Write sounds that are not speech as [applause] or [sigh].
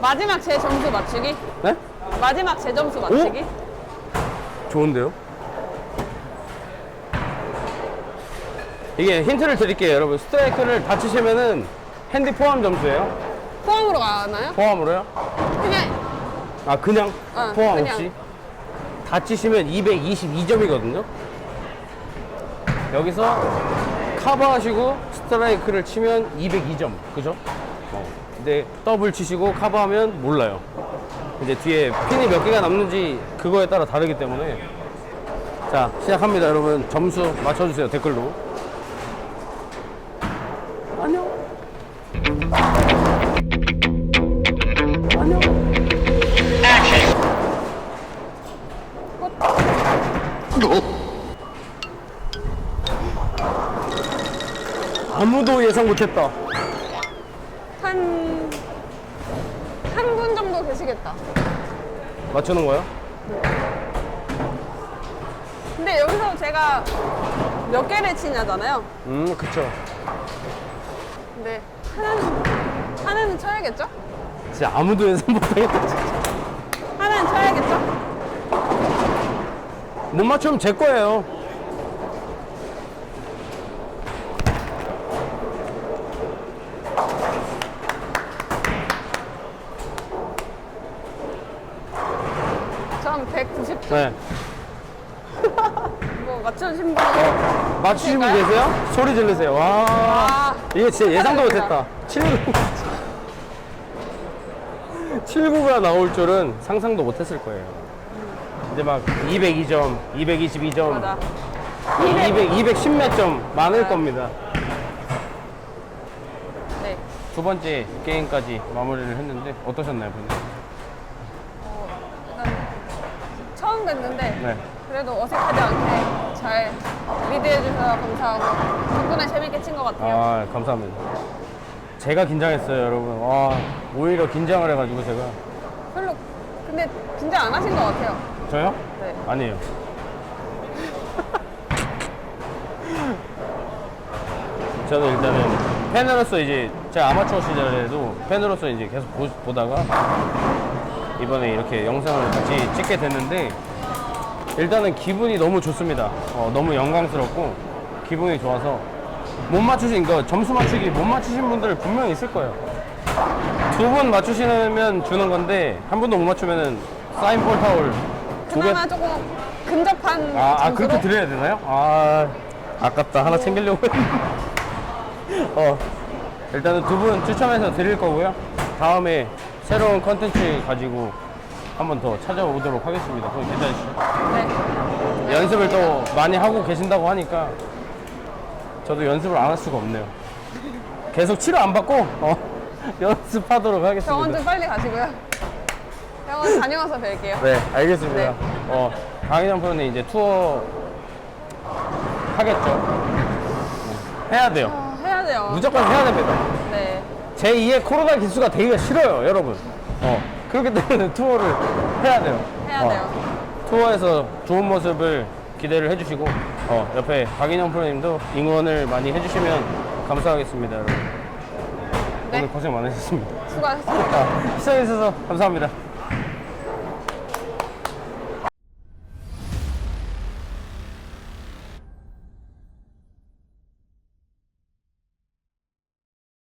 마지막 제 점수 맞추기? 네? 마지막 제 점수 맞추기? 좋은데요? 이게 힌트를 드릴게요, 여러분. 스트라이크를 다치시면은 핸디 포함 점수예요? 포함으로 가나요? 포함으로요? 그냥 아, 그냥 어, 포함 그냥. 없이? 다치시면 222점이거든요? 여기서 커버하시고 스트라이크를 치면 202점. 그죠? 어. 근데 더블 치시고 커버하면 몰라요. 이제 뒤에 핀이 몇 개가 남는지 그거에 따라 다르기 때문에. 자 시작합니다 여러분. 점수 맞춰주세요 댓글로. 안녕. 아무도 예상 못했다 한, 한 분 정도 되시겠다. 맞추는 거요? 근데 여기서 제가 몇 개를 치냐잖아요. 음 그쵸 근데 하나는, 하나는 쳐야겠죠? 진짜 아무도 예상 못하겠다 진짜. 하나는 쳐야겠죠? 못 맞추면 제 거예요 전 190점. 네 [laughs] 뭐 맞춰주신 분. 맞추신 분 될까요? 계세요? 소리 지르세요 와 아, 이게 진짜 예상도. 못했다 79 79가 나올 줄은 상상도 못했을 거예요 이제 막 202점 222점 맞아. 200, 210몇 점 많을 아. 겁니다 네. 두 번째 게임까지 마무리를 했는데 어떠셨나요 분님? 일단 뵀는데 네. 그래도 어색하지 않게 잘 리드해 주셔서 감사하고 덕분에 재밌게 친 것 같아요. 아 감사합니다 제가 긴장했어요 여러분 와 오히려 긴장을 해가지고 제가 별로 근데 긴장 안 하신 것 같아요. 저요? 네. 아니에요. [laughs] 저는 일단은 팬으로서 이제 제가 아마추어 시절에도 팬으로서 이제 계속 보, 보다가 이번에 이렇게 영상을 같이 찍게 됐는데 일단은 기분이 너무 좋습니다. 어, 너무 영광스럽고 기분이 좋아서 못 맞추신 거 점수 맞추기 못 맞추신 분들 분명히 있을 거예요. 두 분 맞추시면 주는 건데 한 분도 못 맞추면은 사인 볼 타올 두 개. 그나마 조금 근접한 아, 아 그렇게 드려야 되나요? 아 아깝다 하나 챙기려고 했는데 [laughs] 어 일단은 두 분 추첨해서 드릴 거고요 다음에 새로운 컨텐츠 가지고 한 번 더 찾아오도록 하겠습니다 그럼 기다리시죠 네. 연습을 또 많이 하고 계신다고 하니까 저도 연습을 안 할 수가 없네요 계속 치료 안 받고 어, [laughs] 연습하도록 병원 하겠습니다 좀 빨리 가시고요. 병원 다녀와서 뵐게요. 네, 알겠습니다. 네. 어, 강인영 프로는 이제 투어 하겠죠? 해야 돼요. 아, 해야 돼요. 무조건 해야 됩니다. 네. 제2의 코로나 기수가 되기가 싫어요, 여러분. 어, 그렇기 때문에 투어를 해야 돼요. 해야 어, 돼요. 투어에서 좋은 모습을 기대를 해주시고, 어, 옆에 박인영 프로님도 응원을 많이 해주시면 감사하겠습니다, 여러분. 네. 오늘 고생 많으셨습니다. 수고하셨습니다. 자, 시청해주셔서 감사합니다.